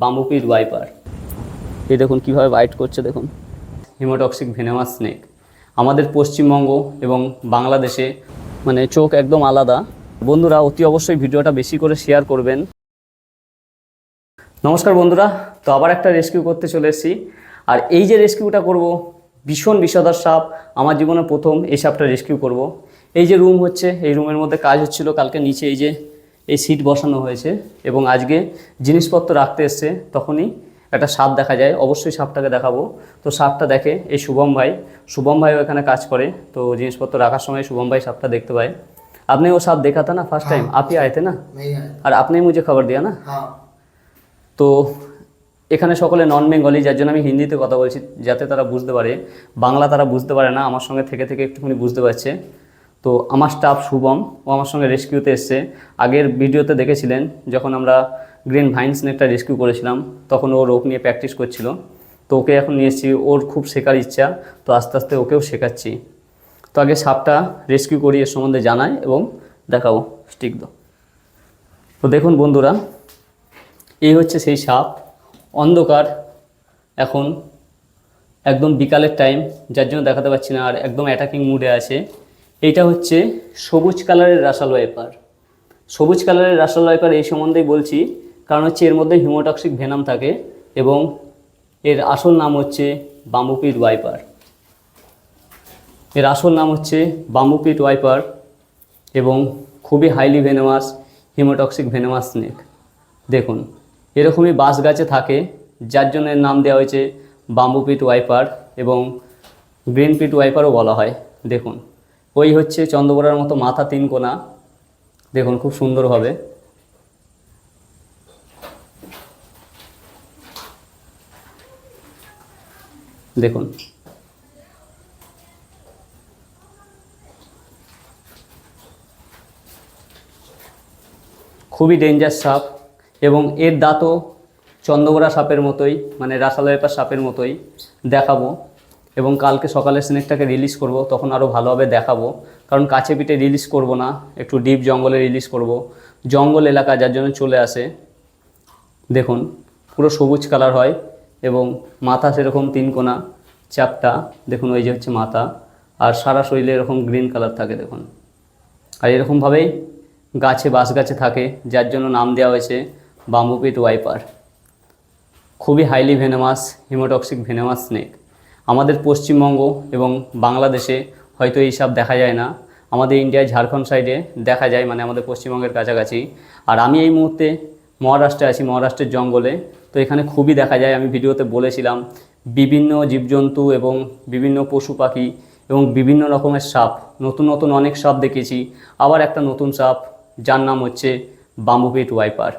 বাম্বুপির wiper এই দেখুন কীভাবে বাইট করছে, দেখুন। হিমোটক্সিক ভেনেমাস স্নেক আমাদের পশ্চিমবঙ্গ এবং বাংলাদেশে মানে চোখ একদম আলাদা। বন্ধুরা, অতি অবশ্যই ভিডিওটা বেশি করে শেয়ার করবেন। নমস্কার বন্ধুরা, তো আবার একটা রেস্কিউ করতে চলে এসেছি। আর এই যে রেস্কিউটা করব, ভীষণ বিষধর সাপ। আমার জীবনে প্রথম এই সাপটা রেস্কিউ করব। এই যে রুম হচ্ছে, এই রুমের মধ্যে কাজ হচ্ছিল কালকে নিচে, এই যে এই সিট বসানো হয়েছে এবং আজকে জিনিসপত্র রাখতে এসছে তখনই একটা সাপ দেখা যায় অবশ্যই সাপটাকে দেখাবো তো সাপটা দেখে এই শুভম ভাই শুভম ভাইও এখানে কাজ করে তো জিনিসপত্র রাখার সময় শুভম ভাই সাপটা দেখতে পায় আপনি ও সাপ देखा था ना फर्स्ट टाइम आप ही आए थे ना नहीं आया और आपने ही मुझे खबर दिया ना हाँ তো এখানে সকলে নন বেঙ্গলি যার জন্য আমি হিন্দিতে কথা বলছি যাতে তারা বুঝতে পারে বাংলা তারা বুঝতে পারে না আমার সঙ্গে থেকে থেকে একটুখানি বুঝতে পারছে তো আমার স্টাফ শুভম, ও আমার সঙ্গে রেস্কিউতে এসছে। আগের ভিডিওতে দেখেছিলেন, যখন আমরা গ্রিন ভাইন স্নেকটা রেস্কিউ করেছিলাম, তখন ও রোগ নিয়ে প্র্যাকটিস করছিল। তো ওকে এখন নিয়ে এসেছি, ওর খুব শেখার ইচ্ছা, তো আস্তে আস্তে ওকেও শেখাচ্ছি। তো আগে সাপটা রেস্কিউ করি এর সম্বন্ধে জানাই এবং দেখাবো স্টিক দো তো দেখুন বন্ধুরা, এই হচ্ছে সেই সাপ। অন্ধকার এখন, একদম বিকালের টাইম যার জন্য দেখাতে পাচ্ছি না, আর একদম অ্যাটাকিং মুডে আছে। এইটা হচ্ছে সবুজ কালারের রাসাল ওয়াইপার সবুজ কালারের রাসাল ওয়াইপার এই সম্বন্ধেই বলছি, কারণ হচ্ছে এর মধ্যে হিমোটক্সিক ভেনাম থাকে এবং এর আসল নাম হচ্ছে বাম্বুপিট ওয়াইপার। এর আসল নাম হচ্ছে বাম্বুপিট ওয়াইপার এবং খুবই highly venomous haemotoxic venomous snake দেখুন, এরকমই বাঁশ গাছে থাকে, যার জন্য এর নাম দেওয়া হয়েছে বাম্বু পিট ওয়াইপার এবং গ্রিন পিট ওয়াইপারও বলা হয়। দেখুন ওই হচ্ছে চন্দ্রবড়ার মতো মাথা তিন কোনা দেখুন, খুব সুন্দরভাবে দেখুন। খুবই ডেঞ্জার সাপ এবং এর দাঁতও চন্দ্রগোড়া সাপের মতোই মানে রাসালয়পার সাপের মতোই দেখাবো। এবং কালকে সকালে স্নেকটাকে রিলিজ করব, তখন আরও ভালোভাবে দেখাবো। কারণ কাছে পিঠে রিলিজ করব না, একটু ডিপ জঙ্গলে রিলিজ করব। জঙ্গল এলাকা যার জন্য চলে আসে, দেখুন, পুরো সবুজ কালার হয় এবং মাথা সেরকম তিন কোনা চাপটা দেখুন ওই যে হচ্ছে মাথা। আর সারা শরীরে এরকম গ্রিন কালার থাকে, দেখুন। আর এরকমভাবেই গাছে বাঁশ গাছে থাকে, যার জন্য নাম দেওয়া হয়েছে বাম্বুপিট ওয়াইপার। খুবই highly venomous haemotoxic venomous snake আমাদের পশ্চিমবঙ্গ এবং বাংলাদেশে হয়তো এই সাপ দেখা যায় না। আমাদের ইন্ডিয়ায় ঝাড়খণ্ড সাইডে দেখা যায় মানে আমাদের পশ্চিমবঙ্গের কাছাকাছি। আর আমি এই মুহূর্তে মহারাষ্ট্রে আছি, মহারাষ্ট্রের জঙ্গলে। তো এখানে খুবই দেখা যায়, আমি ভিডিওতে বলেছিলাম, বিভিন্ন জীবজন্তু এবং বিভিন্ন পশু পাখি এবং বিভিন্ন রকমের সাপ। নতুন নতুন অনেক সাপ দেখেছি। আবার একটা নতুন সাপ, যার নাম হচ্ছে বাম্বুপিট ওয়াইপার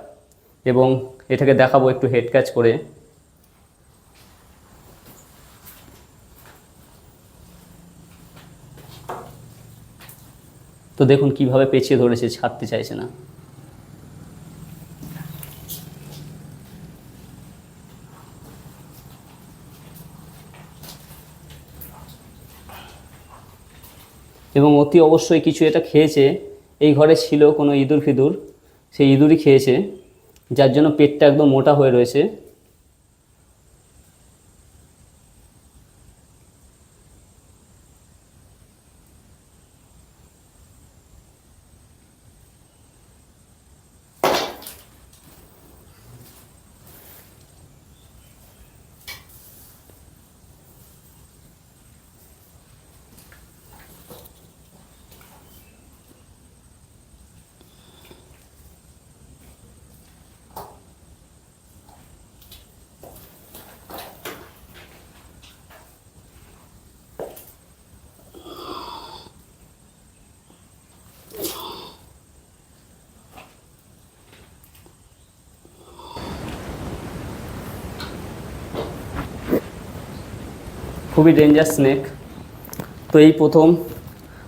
এবং এটাকে দেখাবো একটু হেড ক্যাচ করে। তো দেখুন কীভাবে পেঁচিয়ে ধরেছে, ছাড়তে চাইছে না। এবং অতি অবশ্যই কিছু এটা খেয়েছে, এই ঘরে ছিল কোনো ইঁদুর ফিদুর, সেই ইঁদুরই খেয়েছে, যার জন্য পেটটা একদম মোটা হয়ে রয়েছে। খুবই ডেঞ্জার স্নেক তো এই প্রথম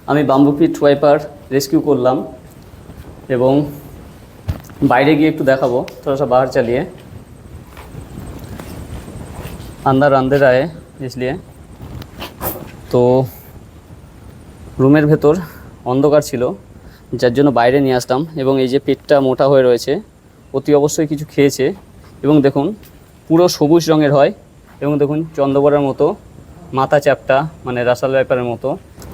আমি বাম্বুপিট ওয়াইপার রেস্কিউ করলাম এবং বাইরে গিয়ে একটু দেখাবো थोड़ा सा बाहर चलिए अंदर अंधेरा है इसलिए তো রুমের ভেতর অন্ধকার ছিল যার জন্য বাইরে নিয়ে আসলাম এবং এই যে পেটটা মোটা হয়ে রয়েছে অতি অবশ্যই কিছু খেয়েছে এবং দেখুন পুরো সবুজ রঙের হয় এবং দেখুন চন্দ্রবড়ার মতো মাথা চ্যাপটা মানে রাসাল ব্যাপারের মতো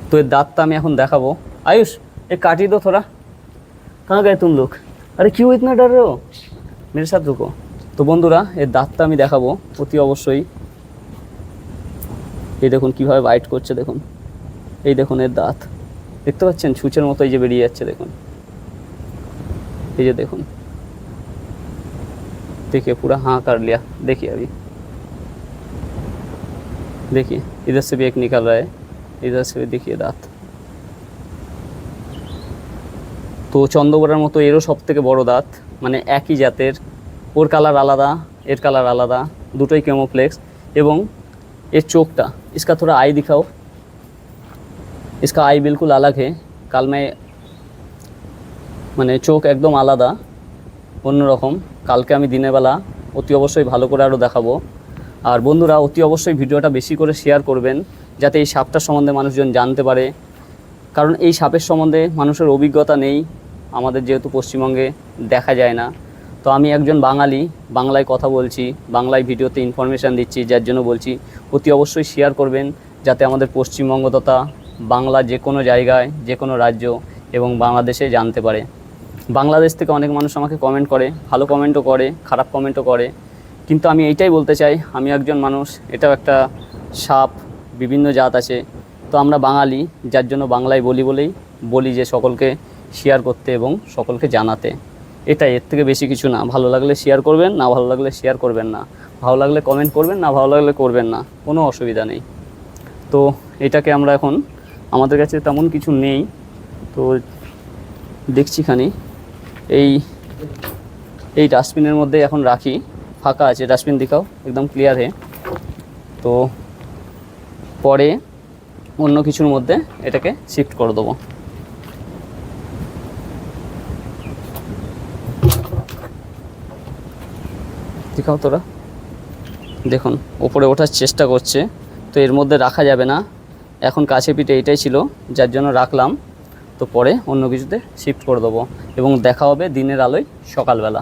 তো এর দাঁতটা আমি এখন দেখাবো আয়ুষ এ কাটি দো থোড়া कहाँ गए तुम लोग अरे क्यों इतना डर रहे हो मेरे साथ रुको তো বন্ধুরা এর দাঁতটা আমি দেখাবো অতি অবশ্যই এই দেখুন কিভাবে বাইট করছে দেখুন এই দেখুন এর দাঁত দেখতে পাচ্ছেন ছুঁচের মতো এই যে বেরিয়ে যাচ্ছে দেখুন এই যে দেখুন देखिए पूरा हाँ कर लिया देखिए अभी देखिए इधर से भी एक निकल रहा है इधर से भी देखिए दांत তো চন্দ্রবড়ার মতো এরও সব থেকে বড় দাঁত মানে একই জাতের ওর কালার আলাদা এর কালার আলাদা দুটোই কেমোফ্লেক্স এবং এর চোখটা इसका थोड़ा आई दिखाओ इसका आई बिल्कुल अलग है কাল मैं মানে চোখ একদম আলাদা অন্যরকম কালকে আমি দিনের বেলা অতি অবশ্যই ভালো করে আরও দেখাবো আর বন্ধুরা, অতি অবশ্যই ভিডিওটা বেশি করে শেয়ার করবেন, যাতে এই সাপটার সম্বন্ধে মানুষজন জানতে পারে। কারণ এই সাপের সম্বন্ধে মানুষের অভিজ্ঞতা নেই, আমাদের যেহেতু পশ্চিমবঙ্গে দেখা যায় না। তো আমি একজন বাঙালি, বাংলায় কথা বলছি, বাংলায় ভিডিওতে ইনফরমেশান দিচ্ছি, যার জন্য বলছি, অতি অবশ্যই শেয়ার করবেন, যাতে আমাদের পশ্চিমবঙ্গ তথা বাংলা যে কোনো জায়গায়, যে কোনো রাজ্য এবং বাংলাদেশে জানতে পারে। বাংলাদেশ থেকে অনেক মানুষ আমাকে কমেন্ট করে, ভালো কমেন্টও করে, খারাপ কমেন্টও করে। কিন্তু আমি এইটাই বলতে চাই, আমি একজন মানুষ, এটাও একটা সাপ, বিভিন্ন জাত আছে। তো আমরা বাঙালি, যার জন্য বাংলায় বলি বলেই বলি যে সকলকে শেয়ার করতে এবং সকলকে জানাতে। এটাই এর থেকে বেশি কিছু না। ভালো লাগলে শেয়ার করবেন, না ভালো লাগলে শেয়ার করবেন না। ভালো লাগলে কমেন্ট করবেন, না ভালো লাগলে করবেন না। কোনো অসুবিধা নেই। তো এটাকে আমরা এখন, আমাদের কাছে তেমন কিছু নেই। তো দেখছি খানি এই এই ডাস্টবিনের মধ্যে এখন রাখি। ফাঁকা আছে ডাস্টবিন দেখাও, একদম ক্লিয়ার হে। তো পরে অন্য কিছুর মধ্যে এটাকে শিফট করে দেবো। দেখাও তোরা। দেখুন, ওপরে ওঠার চেষ্টা করছে, তো এর মধ্যে রাখা যাবে না। এখন কাছে পিঠে এটাই ছিল, যার জন্য রাখলাম। তো পরে অন্য কিছুতে শিফট করে দেবো। এবং দেখা হবে দিনের আলোয় সকালবেলা।